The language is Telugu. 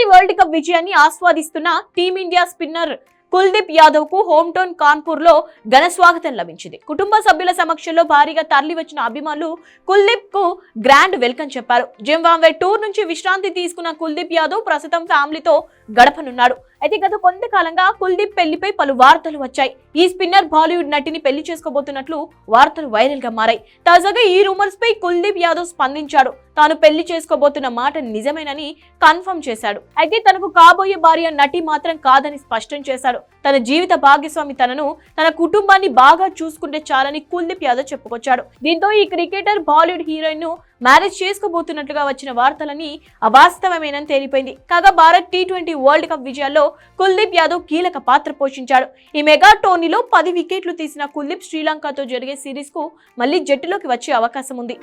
ట్వంటీ వరల్డ్ కప్ విజయాన్ని ఆస్వాదిస్తున్న టీమిండియా స్పిన్నర్ కుల్దీప్ యాదవ్కు హోమ్ టౌన్ కాన్పూర్లో ఘన స్వాగతం లభించింది. కుటుంబ సభ్యుల సమక్షంలో భారీగా తరలి వచ్చిన అభిమానులు కుల్దీప్కు గ్రాండ్ వెల్కమ్ చెప్పారు. జింబాంబే టూర్ నుంచి విశ్రాంతి తీసుకున్న కుల్దీప్ యాదవ్ ప్రస్తుతం ఫ్యామిలీతో గడపనున్నాడు. అయితే గత కొంతకాలంగా కుల్దీప్ పెళ్ళిపై పలు వార్తలు వచ్చాయి. ఈ స్పిన్నర్ బాలీవుడ్ నటిని పెళ్ళి చేసుకోబోతున్నట్లు వార్తలు వైరల్గా మారాయి. తాజాగా ఈ రూమర్స్ పై కుల్దీప్ యాదవ్ స్పందించాడు. తాను పెళ్ళి చేసుకోబోతున్న మాట నిజమేనని కన్ఫర్మ్ చేశాడు. అయితే తనకు కాబోయే భార్య నటి మాత్రం కాదని స్పష్టం చేశాడు. తన జీవిత భాగస్వామి తనను తన కుటుంబాన్ని బాగా చూసుకుంటే చాలని కుల్దీప్ యాదవ్ చెప్పుకొచ్చాడు. దీంతో ఈ క్రికెటర్ బాలీవుడ్ హీరోయిన్ను మ్యారేజ్ చేసుకోబోతున్నట్లుగా వచ్చిన వార్తలని అవాస్తవమేనని తేలిపోయింది. కాగా Bharat T twenty world cup విజయాల్లో Kuldeep Yadav కీలక పాత్ర పోషించాడు. ఈ మెగా టోర్నీలో పది వికెట్లు తీసిన కుల్దీప్ శ్రీలంకతో జరిగే సిరీస్కు మళ్ళీ జట్టులోకి వచ్చే అవకాశం ఉంది